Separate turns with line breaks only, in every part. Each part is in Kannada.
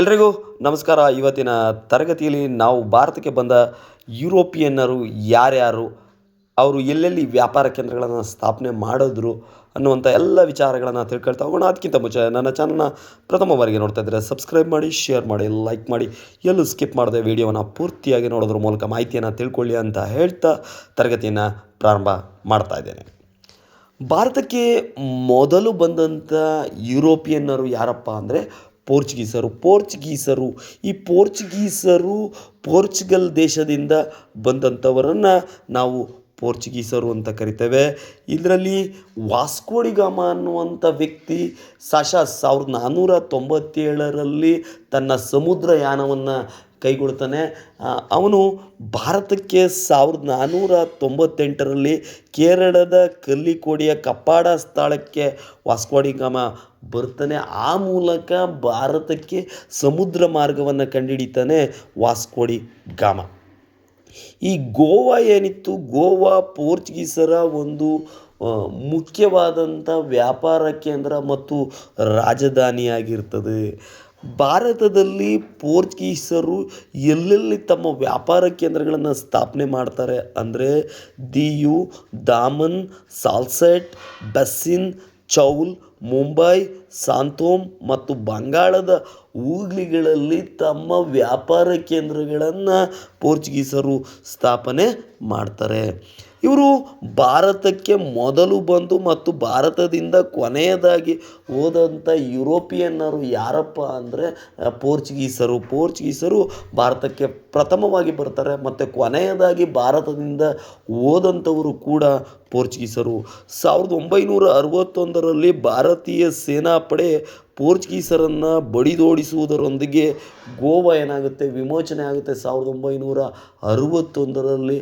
ಎಲ್ರಿಗೂ ನಮಸ್ಕಾರ. ಇವತ್ತಿನ ತರಗತಿಯಲ್ಲಿ ನಾವು ಭಾರತಕ್ಕೆ ಬಂದ ಯುರೋಪಿಯನ್ನರು ಯಾರ್ಯಾರು, ಅವರು ಎಲ್ಲೆಲ್ಲಿ ವ್ಯಾಪಾರ ಕೇಂದ್ರಗಳನ್ನು ಸ್ಥಾಪನೆ ಮಾಡಿದ್ರು ಅನ್ನುವಂಥ ಎಲ್ಲ ವಿಚಾರಗಳನ್ನು ತಿಳ್ಕೊಳ್ತಾ ಹೋಗೋಣ. ಅದಕ್ಕಿಂತ ಮುಂಚೆ ನನ್ನ ಚಾನಲ್ನ ಪ್ರಥಮ ಬಾರಿಗೆ ನೋಡ್ತಾ ಇದ್ದರೆ ಸಬ್ಸ್ಕ್ರೈಬ್ ಮಾಡಿ, ಶೇರ್ ಮಾಡಿ, ಲೈಕ್ ಮಾಡಿ. ಎಲ್ಲೂ ಸ್ಕಿಪ್ ಮಾಡದೆ ವಿಡಿಯೋವನ್ನು ಪೂರ್ತಿಯಾಗಿ ನೋಡೋದ್ರ ಮೂಲಕ ಮಾಹಿತಿಯನ್ನು ತಿಳ್ಕೊಳ್ಳಿ ಅಂತ ಹೇಳ್ತಾ ತರಗತಿಯನ್ನು ಪ್ರಾರಂಭ ಮಾಡ್ತಾ ಇದ್ದೇನೆ. ಭಾರತಕ್ಕೆ ಮೊದಲು ಬಂದಂಥ ಯುರೋಪಿಯನ್ನರು ಯಾರಪ್ಪ ಅಂದರೆ ಪೋರ್ಚುಗೀಸರು ಪೋರ್ಚುಗೀಸರು. ಈ ಪೋರ್ಚುಗೀಸರು ಪೋರ್ಚುಗಲ್ ದೇಶದಿಂದ ಬಂದಂಥವರನ್ನು ನಾವು ಪೋರ್ಚುಗೀಸರು ಅಂತ ಕರಿತೇವೆ. ಇದರಲ್ಲಿ ವಾಸ್ಕೋಡಿಗಾಮ ಅನ್ನುವಂಥ ವ್ಯಕ್ತಿ ಸಾಶ ಸಾವಿರದ ನಾನ್ನೂರ ತೊಂಬತ್ತೇಳರಲ್ಲಿ ತನ್ನ ಸಮುದ್ರಯಾನವನ್ನು ಕೈಗೊಳ್ತಾನೆ. ಅವನು ಭಾರತಕ್ಕೆ ಸಾವಿರದ ನಾನ್ನೂರ ತೊಂಬತ್ತೆಂಟರಲ್ಲಿ ಕೇರಳದ ಕಲ್ಲಿಕೋಡಿಯ ಕಪ್ಪಾಡ ಸ್ಥಳಕ್ಕೆ ವಾಸ್ಕೋಡಿಗಾಮ ಬರ್ತಾನೆ. ಆ ಮೂಲಕ ಭಾರತಕ್ಕೆ ಸಮುದ್ರ ಮಾರ್ಗವನ್ನು ಕಂಡುಹಿಡಿತಾನೆ ವಾಸ್ಕೋಡಿ ಗಾಮ. ಈ ಗೋವಾ ಏನಿತ್ತು? ಗೋವಾ, ಪೋರ್ಚುಗೀಸರ ಒಂದು ಮುಖ್ಯವಾದಂಥ ವ್ಯಾಪಾರ ಕೇಂದ್ರ ಮತ್ತು ರಾಜಧಾನಿಯಾಗಿರ್ತದೆ. ಭಾರತದಲ್ಲಿ ಪೋರ್ಚುಗೀಸರು ಎಲ್ಲೆಲ್ಲಿ ತಮ್ಮ ವ್ಯಾಪಾರ ಕೇಂದ್ರಗಳನ್ನು ಸ್ಥಾಪನೆ ಮಾಡ್ತಾರೆ ಅಂದರೆ ದಿಯು ದಾಮನ್, ಸಾಲ್ಸೆಟ್, ಬಸ್ಸಿನ್ ಚೌಲ್, ಮುಂಬೈ, ಸಾಂತೋಮ್ ಮತ್ತು ಬಂಗಾಳದ ಹೂಗ್ಲಿಗಳಲ್ಲಿ ತಮ್ಮ ವ್ಯಾಪಾರ ಕೇಂದ್ರಗಳನ್ನು ಪೋರ್ಚುಗೀಸರು ಸ್ಥಾಪನೆ ಮಾಡ್ತಾರೆ. ಇವರು ಭಾರತಕ್ಕೆ ಮೊದಲು ಬಂದು ಮತ್ತು ಭಾರತದಿಂದ ಕೊನೆಯದಾಗಿ ಹೋದಂಥ ಯುರೋಪಿಯನ್ನರು ಯಾರಪ್ಪ ಅಂದರೆ, ಪೋರ್ಚುಗೀಸರು. ಪೋರ್ಚುಗೀಸರು ಭಾರತಕ್ಕೆ ಪ್ರಥಮವಾಗಿ ಬರ್ತಾರೆ, ಮತ್ತು ಕೊನೆಯದಾಗಿ ಭಾರತದಿಂದ ಹೋದಂಥವರು ಕೂಡ ಪೋರ್ಚುಗೀಸರು. ಸಾವಿರದ ಒಂಬೈನೂರ ಅರವತ್ತೊಂದರಲ್ಲಿ ಭಾರತೀಯ ಸೇನಾಪಡೆ ಪೋರ್ಚುಗೀಸರನ್ನು ಬಡಿದೋಡಿಸುವುದರೊಂದಿಗೆ ಗೋವಾ ಏನಾಗುತ್ತೆ, ವಿಮೋಚನೆ ಆಗುತ್ತೆ. ಸಾವಿರದ ಒಂಬೈನೂರ ಅರವತ್ತೊಂದರಲ್ಲಿ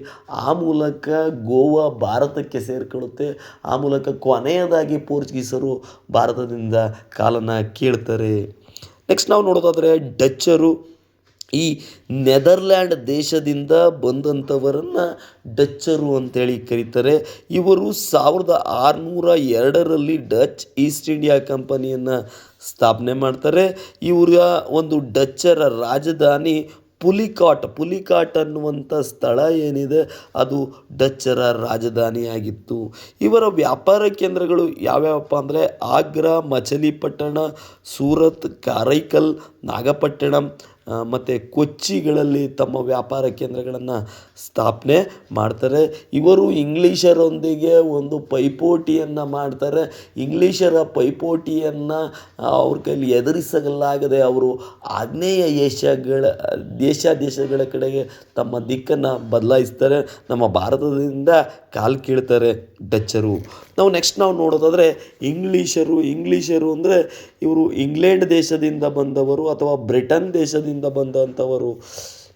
ಆ ಮೂಲಕ ಗೋವಾ ಭಾರತಕ್ಕೆ ಸೇರಿಕೊಳ್ಳುತ್ತೆ. ಆ ಮೂಲಕ ಕೊನೆಯದಾಗಿ ಪೋರ್ಚುಗೀಸರು ಭಾರತದಿಂದ ಕಾಲನ್ನು ಕೇಳ್ತಾರೆ. ನೆಕ್ಸ್ಟ್ ನಾವು ನೋಡೋದಾದರೆ ಡಚ್ಚರು. ಈ ನೆದರ್ಲ್ಯಾಂಡ್ ದೇಶದಿಂದ ಬಂದಂಥವರನ್ನು ಡಚ್ಚರು ಅಂತೇಳಿ ಕರೀತಾರೆ. ಇವರು ಸಾವಿರದ ಆರುನೂರ ಎರಡರಲ್ಲಿ ಡಚ್ ಈಸ್ಟ್ ಇಂಡಿಯಾ ಕಂಪನಿಯನ್ನು ಸ್ಥಾಪನೆ ಮಾಡ್ತಾರೆ. ಇವರ ಒಂದು ಡಚ್ಚರ ರಾಜಧಾನಿ ಪುಲಿಕಾಟ್ ಪುಲಿಕಾಟ್ ಅನ್ನುವಂಥ ಸ್ಥಳ ಏನಿದೆ, ಅದು ಡಚ್ಚರ ರಾಜಧಾನಿಯಾಗಿತ್ತು ಇವರ ವ್ಯಾಪಾರ ಕೇಂದ್ರಗಳು ಯಾವ್ಯಾವಪ್ಪ ಅಂದರೆ, ಆಗ್ರಾ ಮಚಲಿಪಟ್ಟಣ ಸೂರತ್, ಕಾರೈಕಲ್, ನಾಗಪಟ್ಟಣಂ ಮತ್ತು ಕೊಚ್ಚಿಗಳಲ್ಲಿ ತಮ್ಮ ವ್ಯಾಪಾರ ಕೇಂದ್ರಗಳನ್ನು ಸ್ಥಾಪನೆ ಮಾಡ್ತಾರೆ. ಇವರು ಇಂಗ್ಲೀಷರೊಂದಿಗೆ ಒಂದು ಪೈಪೋಟಿಯನ್ನು ಮಾಡ್ತಾರೆ. ಇಂಗ್ಲೀಷರ ಪೈಪೋಟಿಯನ್ನು ಅವ್ರ ಕೈಲಿ ಎದುರಿಸಲಾಗದೆ ಅವರು ಆಗ್ನೇಯ ಏಷ್ಯಾಗಳ ದೇಶ ದೇಶಗಳ ಕಡೆಗೆ ತಮ್ಮ ದಿಕ್ಕನ್ನು ಬದಲಾಯಿಸ್ತಾರೆ. ನಮ್ಮ ಭಾರತದಿಂದ ಕಾಲು ಕೀಳ್ತಾರೆ ಡಚ್ಚರು. ನಾವು ನೆಕ್ಸ್ಟ್ ನಾವು ನೋಡೋದಾದರೆ ಇಂಗ್ಲೀಷರು ಇಂಗ್ಲೀಷರು ಅಂದರೆ ಇವರು ಇಂಗ್ಲೆಂಡ್ ದೇಶದಿಂದ ಬಂದವರು ಅಥವಾ ಬ್ರಿಟನ್ ದೇಶದಿಂದ ಬಂದಂಥವರು.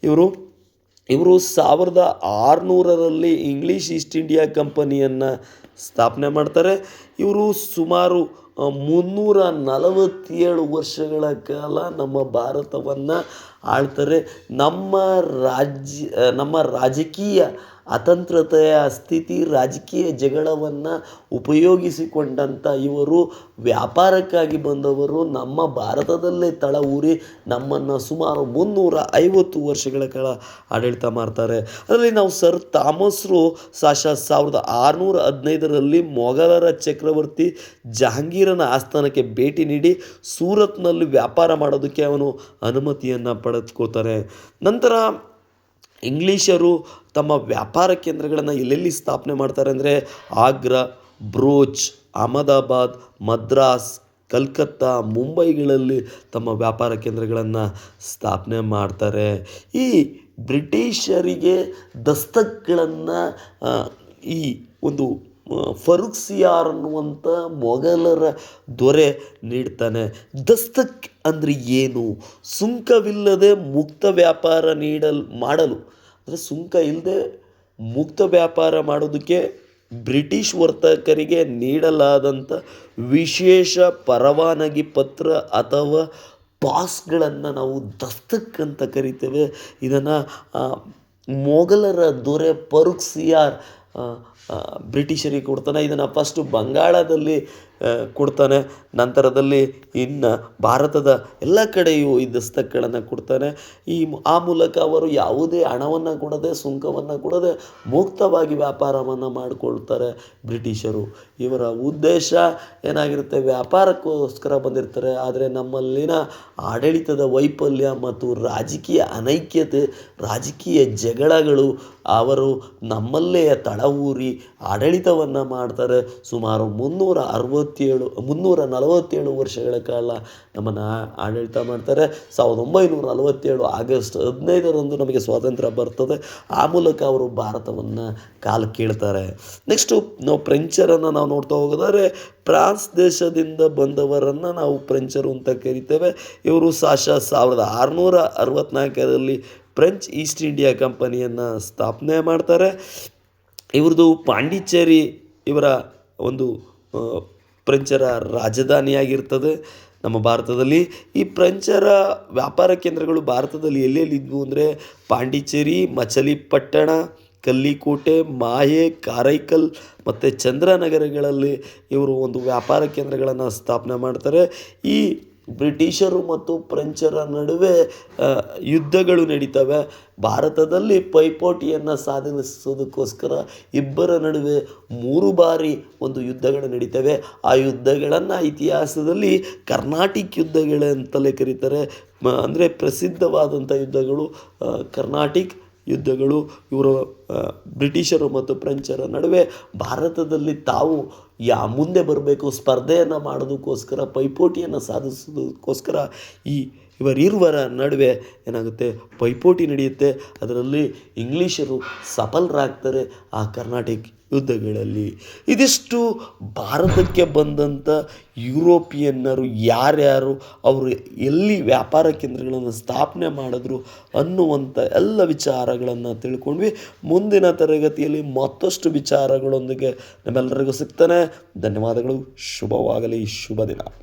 ಇವರು ಇವರು ಸಾವಿರದ ಆರುನೂರರಲ್ಲಿ ಇಂಗ್ಲೀಷ್ ಈಸ್ಟ್ ಇಂಡಿಯಾ ಕಂಪನಿಯನ್ನು ಸ್ಥಾಪನೆ ಮಾಡ್ತಾರೆ. ಇವರು ಸುಮಾರು ಮುನ್ನೂರ ನಲವತ್ತೇಳು ವರ್ಷಗಳ ಕಾಲ ನಮ್ಮ ಭಾರತವನ್ನು ಆಳ್ತಾರೆ. ನಮ್ಮ ರಾಜ್ಯ ನಮ್ಮ ರಾಜಕೀಯ ಅತಂತ್ರತೆಯ ಸ್ಥಿತಿ ರಾಜಕೀಯ ಜಗಳವನ್ನು ಉಪಯೋಗಿಸಿಕೊಂಡಂಥ ಇವರು, ವ್ಯಾಪಾರಕ್ಕಾಗಿ ಬಂದವರು, ನಮ್ಮ ಭಾರತದಲ್ಲೇ ತಳ ಊರಿ ನಮ್ಮನ್ನು ಸುಮಾರು ಮುನ್ನೂರ ಐವತ್ತು ವರ್ಷಗಳ ಕಾಲ ಆಡಳಿತ ಮಾಡ್ತಾರೆ. ಅದರಲ್ಲಿ ನಾವು ಸರ್ ಥಾಮಸ್ರು ಸಾಶ ಸಾವಿರದ ಆರುನೂರ ಹದಿನೈದರಲ್ಲಿ ಮೊಘಲರ ಚಕ್ರವರ್ತಿ ಜಹಾಂಗೀರನ ಆಸ್ಥಾನಕ್ಕೆ ಭೇಟಿ ನೀಡಿ ಸೂರತ್ನಲ್ಲಿ ವ್ಯಾಪಾರ ಮಾಡೋದಕ್ಕೆ ಅವನು ಅನುಮತಿಯನ್ನು ಪಡೆದುಕೋತಾರೆ ನಂತರ ಇಂಗ್ಲೀಷರು ತಮ್ಮ ವ್ಯಾಪಾರ ಕೇಂದ್ರಗಳನ್ನು ಎಲ್ಲೆಲ್ಲಿ ಸ್ಥಾಪನೆ ಮಾಡ್ತಾರೆ ಅಂದರೆ ಆಗ್ರಾ ಬ್ರೋಚ್ ಅಹಮದಾಬಾದ್, ಮದ್ರಾಸ್, ಕಲ್ಕತ್ತಾ, ಮುಂಬೈಗಳಲ್ಲಿ ತಮ್ಮ ವ್ಯಾಪಾರ ಕೇಂದ್ರಗಳನ್ನು ಸ್ಥಾಪನೆ ಮಾಡ್ತಾರೆ. ಈ ಬ್ರಿಟಿಷರಿಗೆ ದಸ್ತಕ್ಗಳನ್ನು ಈ ಒಂದು ಆ, ಫರೂಕ್ ಸಿಯಾರ್ ಅನ್ನುವಂಥ ಮೊಘಲರ ದೊರೆ ನೀಡ್ತಾನೆ. ದಸ್ತಕ್ ಅಂದರೆ ಏನು? ಸುಂಕವಿಲ್ಲದೆ ಮುಕ್ತ ವ್ಯಾಪಾರ ನೀಡಲ್ ಮಾಡಲು. ಅಂದರೆ ಸುಂಕ ಇಲ್ಲದೆ ಮುಕ್ತ ವ್ಯಾಪಾರ ಮಾಡೋದಕ್ಕೆ ಬ್ರಿಟಿಷ್ ವರ್ತಕರಿಗೆ ನೀಡಲಾದಂಥ ವಿಶೇಷ ಪರವಾನಗಿ ಪತ್ರ ಅಥವಾ ಪಾಸ್ಗಳನ್ನು ನಾವು ದಸ್ತಕ್ ಅಂತ ಕರಿತೇವೆ. ಇದನ್ನು ಮೊಘಲರ ದೊರೆ ಪರುಕ್ಸಿಯಾರ್ ಬ್ರಿಟಿಷರಿಗೆ ಕೊಡ್ತಾನೆ. ಇದನ್ನು ಫಸ್ಟು ಬಂಗಾಳದಲ್ಲಿ ಕೊಡ್ತಾನೆ. ನಂತರದಲ್ಲಿ ಇನ್ನು ಭಾರತದ ಎಲ್ಲ ಕಡೆಯೂ ಈ ದಸ್ತಕಗಳನ್ನು ಕೊಡ್ತಾನೆ. ಈ ಆ ಮೂಲಕ ಅವರು ಯಾವುದೇ ಹಣವನ್ನು ಕೊಡದೆ, ಸುಂಕವನ್ನು ಕೊಡದೆ ಮುಕ್ತವಾಗಿ ವ್ಯಾಪಾರವನ್ನು ಮಾಡಿಕೊಳ್ತಾರೆ ಬ್ರಿಟಿಷರು. ಇವರ ಉದ್ದೇಶ ಏನಾಗಿರುತ್ತೆ? ವ್ಯಾಪಾರಕ್ಕೋಸ್ಕರ ಬಂದಿರ್ತಾರೆ. ಆದರೆ ನಮ್ಮಲ್ಲಿನ ಆಡಳಿತದ ವೈಫಲ್ಯ ಮತ್ತು ರಾಜಕೀಯ ಅನೈಕ್ಯತೆ, ರಾಜಕೀಯ ಜಗಳಗಳು ಅವರು ನಮ್ಮಲ್ಲೇ ತಳವೂರಿ ಆಡಳಿತವನ್ನು ಮಾಡ್ತಾರೆ. ಸುಮಾರು ಮುನ್ನೂರ ಅರವತ್ತೇಳು, ಮುನ್ನೂರ ನಲವತ್ತೇಳು ವರ್ಷಗಳ ಕಾಲ ನಮ್ಮನ್ನು ಆಡಳಿತ ಮಾಡ್ತಾರೆ. ಸಾವಿರದ ಒಂಬೈನೂರ ನಲವತ್ತೇಳು ಆಗಸ್ಟ್ ಹದಿನೈದರಂದು ನಮಗೆ ಸ್ವಾತಂತ್ರ್ಯ ಬರ್ತದೆ. ಆ ಮೂಲಕ ಅವರು ಭಾರತವನ್ನು ಕಾಲು ಕೀಳ್ತಾರೆ. ನೆಕ್ಸ್ಟು ನಾವು ಫ್ರೆಂಚರನ್ನು ನಾವು ನೋಡ್ತಾ ಹೋಗೋದಾದ್ರೆ. ಫ್ರಾನ್ಸ್ ದೇಶದಿಂದ ಬಂದವರನ್ನು ನಾವು ಫ್ರೆಂಚರು ಅಂತ ಕರಿತೇವೆ. ಇವರು ಸಾಶ ಸಾವಿರದ ಆರುನೂರ ಅರವತ್ತ್ನಾಲ್ಕರಲ್ಲಿ ಫ್ರೆಂಚ್ ಈಸ್ಟ್ ಇಂಡಿಯಾ ಕಂಪನಿಯನ್ನು ಸ್ಥಾಪನೆ ಮಾಡ್ತಾರೆ. ಇವ್ರದ್ದು ಪಾಂಡಿಚೇರಿ ಇವರ ಒಂದು ಪ್ರೆಂಚರ ಫ್ರೆಂಚರ ರಾಜಧಾನಿಯಾಗಿರ್ತದೆ ನಮ್ಮ ಭಾರತದಲ್ಲಿ. ಈ ಫ್ರೆಂಚರ ವ್ಯಾಪಾರ ಕೇಂದ್ರಗಳು ಭಾರತದಲ್ಲಿ ಎಲ್ಲೆಲ್ಲಿದ್ವು ಅಂದರೆ ಪಾಂಡಿಚೇರಿ, ಮಚಲಿಪಟ್ಟಣ, ಕಲ್ಲಿಕೋಟೆ, ಮಾಹೆ, ಕಾರೈಕಲ್ ಮತ್ತು ಚಂದ್ರನಗರಗಳಲ್ಲಿ ಇವರು ಒಂದು ವ್ಯಾಪಾರ ಕೇಂದ್ರಗಳನ್ನು ಸ್ಥಾಪನೆ ಮಾಡ್ತಾರೆ. ಈ ಬ್ರಿಟಿಷರು ಮತ್ತು ಫ್ರೆಂಚರ ನಡುವೆ ಯುದ್ಧಗಳು ನಡೀತವೆ. ಭಾರತದಲ್ಲಿ ಪೈಪೋಟಿಯನ್ನು ಸಾಧಿಸೋದಕ್ಕೋಸ್ಕರ ಇಬ್ಬರ ನಡುವೆ ಮೂರು ಬಾರಿ ಒಂದು ಯುದ್ಧಗಳು ನಡೀತವೆ. ಆ ಯುದ್ಧಗಳನ್ನು ಇತಿಹಾಸದಲ್ಲಿ ಕರ್ನಾಟಿಕ್ ಯುದ್ಧಗಳಂತಲೇ ಕರೀತಾರೆ. ಅಂದರೆ ಪ್ರಸಿದ್ಧವಾದಂಥ ಯುದ್ಧಗಳು ಕರ್ನಾಟಿಕ್ ಯುದ್ಧಗಳು. ಇವರು ಬ್ರಿಟಿಷರು ಮತ್ತು ಫ್ರೆಂಚರ ನಡುವೆ ಭಾರತದಲ್ಲಿ ತಾವು ಯಾ ಮುಂದೆ ಬರಬೇಕು ಸ್ಪರ್ಧೆಯನ್ನು ಮಾಡೋದಕ್ಕೋಸ್ಕರ ಪೈಪೋಟಿಯನ್ನು ಸಾಧಿಸೋದಕ್ಕೋಸ್ಕರ ಈ ಇವರಿರುವರ ನಡುವೆ ಏನಾಗುತ್ತೆ ಪೈಪೋಟಿ ನಡೆಯುತ್ತೆ. ಅದರಲ್ಲಿ ಇಂಗ್ಲೀಷರು ಸಫಲರಾಗ್ತಾರೆ ಆ ಕರ್ನಾಟಕ ಯುದ್ಧಗಳಲ್ಲಿ. ಇದಿಷ್ಟು ಭಾರತಕ್ಕೆ ಬಂದಂಥ ಯುರೋಪಿಯನ್ನರು ಯಾರ್ಯಾರು, ಅವರು ಎಲ್ಲಿ ವ್ಯಾಪಾರ ಕೇಂದ್ರಗಳನ್ನು ಸ್ಥಾಪನೆ ಮಾಡಿದ್ರು ಅನ್ನುವಂಥ ಎಲ್ಲ ವಿಚಾರಗಳನ್ನು ತಿಳ್ಕೊಂಡ್ವಿ. ಮುಂದಿನ ತರಗತಿಯಲ್ಲಿ ಮತ್ತಷ್ಟು ವಿಚಾರಗಳೊಂದಿಗೆ ನಮ್ಮೆಲ್ಲರಿಗೂ ಸಿಗ್ತಾನೆ. ಧನ್ಯವಾದಗಳು. ಶುಭವಾಗಲಿ. ಶುಭ ದಿನ.